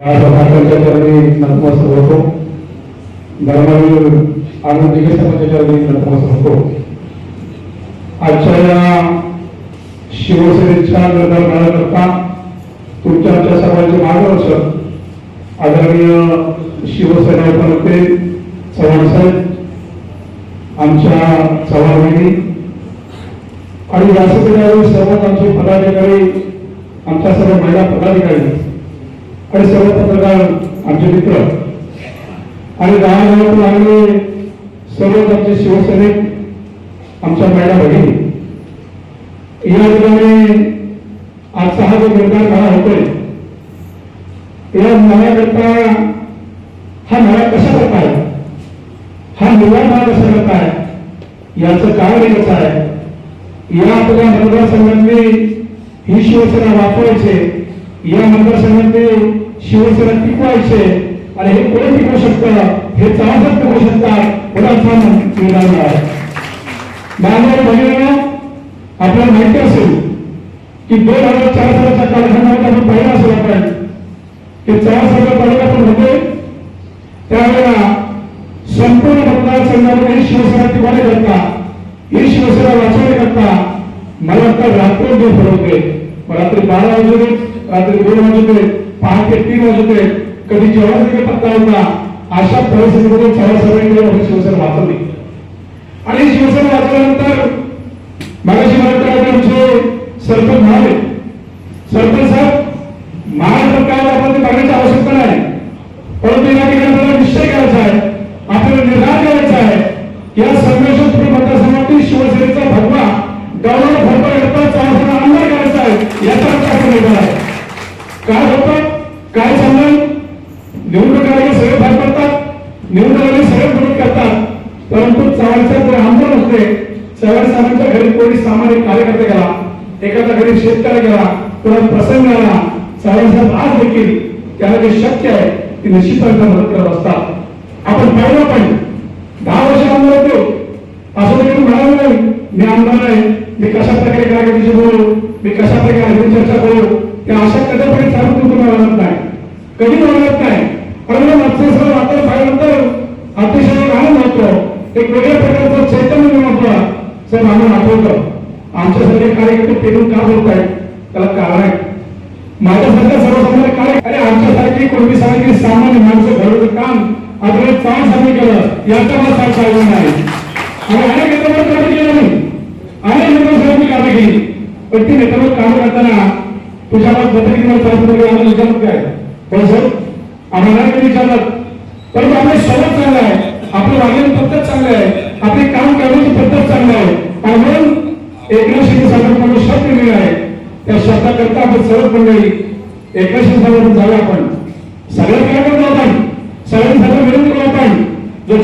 बाळासाहेबांच्या चरणी होतो धर्मवीर आनंद दिघे साहेबांच्या चरणी नतमस्तक होतो आजच्या या शिवसेनेच्या निर्धार तुमच्या आमच्या सर्वांचे मार्गदर्शक आदरणीय शिवसेना उपनेते चव्हाण साहेब आमच्या चव्हाण बहिणी आणि व्यासपीठावर सर्वच आमचे पदाधिकारी आमच्या सर्व महिला पदाधिकारी आणि सर्व पत्रकार आमचे मित्र आणि गावागावातून आम्ही सर्वच आमचे शिवसैनिक आमच्या महिला भगिनी या ठिकाणी आजचा हा जो निर्धार मेळा होतोय या मेळ्याकरता हा मेळा कशा करताय हा निवड हा कसा करताय आहे याचं कारण कसं आहे या आपल्या मतदारसंघांनी ही शिवसेना वापरायचे या मतदारसंघांनी शिवसेना टिकवायचे. आणि हे कोणी टिकवू शकतं? हे चालत टिकवू शकतात. कोणाचा निर्धार आहे माझ्या भगिनीनं आपल्याला माहिती असेल की दोन हजार चार सालाच्या कालखंडामध्ये आपण पाहिलं असेल आपण की चार साला तालुका होते. त्यावेळेला संपूर्ण मतदारसंघामध्ये ही शिवसेना टिकवणे करता ही शिवसेना वाचवली करता मला वाटतं रात्री दिवस फरवते रात्री बारा वाजले रात्री दोन वाजले. पहाटे तीन वाजले कधी जेवण देखील पत्ता होता अशा परिस्थितीमधून चव्हाण सगळ्यांकडे शिवसेना वाचवली आणि शिवसेना वाचल्यानंतर मागाशी मला आमचे सरपंच म्हणाले सरपंच साहेब महाराष्ट्र काय आपण ते बघण्याची आवश्यकता नाही. परंतु या ठिकाणी आपल्याला निश्चय करायचा आहे आपल्याला निर्धार करायचा आहे. या संघर्ष मतदारसंघातील शिवसेनेचा भगवा गौरव भरपा परंतु चव्हाणचा जर आमदार असते चव्हाण साहेबांच्या घरी कोणी सामान्य कार्यकर्ता गेला एखाद्या घरी शेतकरी गेला कोणा प्रसंग आला चव्हाण साहेब आज देखील त्याला जे शक्य आहे ते निश्चितपणे मदत करत असतात. आपण पाहिलं पाहिजे. दहा वर्ष आमदार होतो हो. असं देखील म्हणालं नाही मी आमदार आहे मी कशा प्रकारे कार्यकर्त्याशी बोलू मी कशा प्रकारे चर्चा करू? एक वेगळ्या प्रकारचं चैतन्य निर्माण होतं आम्ही आम्हाला आठवतं. आमच्यासारखे कार्यकर्ते पेरून का बोलत आहेत त्याला कारण आहे. माझ्यासारख्या सर्वसामान्य कार्य अरे आमच्यासारखी कोणती सारखी सामान्य माणसं घडवलं काम आपल्याला चांग साध्य केलं याचा मला सांग चालला नाही. आणि अनेक नेत्यांवर कार्य केलं नाही. अनेक नेत्यांसाठी कामं केली पण ती नेत्यांवर काम करताना तुझ्या पद्धती मला चालतो आम्हाला विचारत काय पण सर आम्हाला विचारलं. एकनाथ शिंदे शब्द दिलेला आहे. त्या शब्दाकरता आपण सर्व मंडळी एकनाथ शिंदे साहेबांकडून जाऊया आपण. सगळं काय करतो आपण सगळ्यांसाठी विरोध करू आपण. जो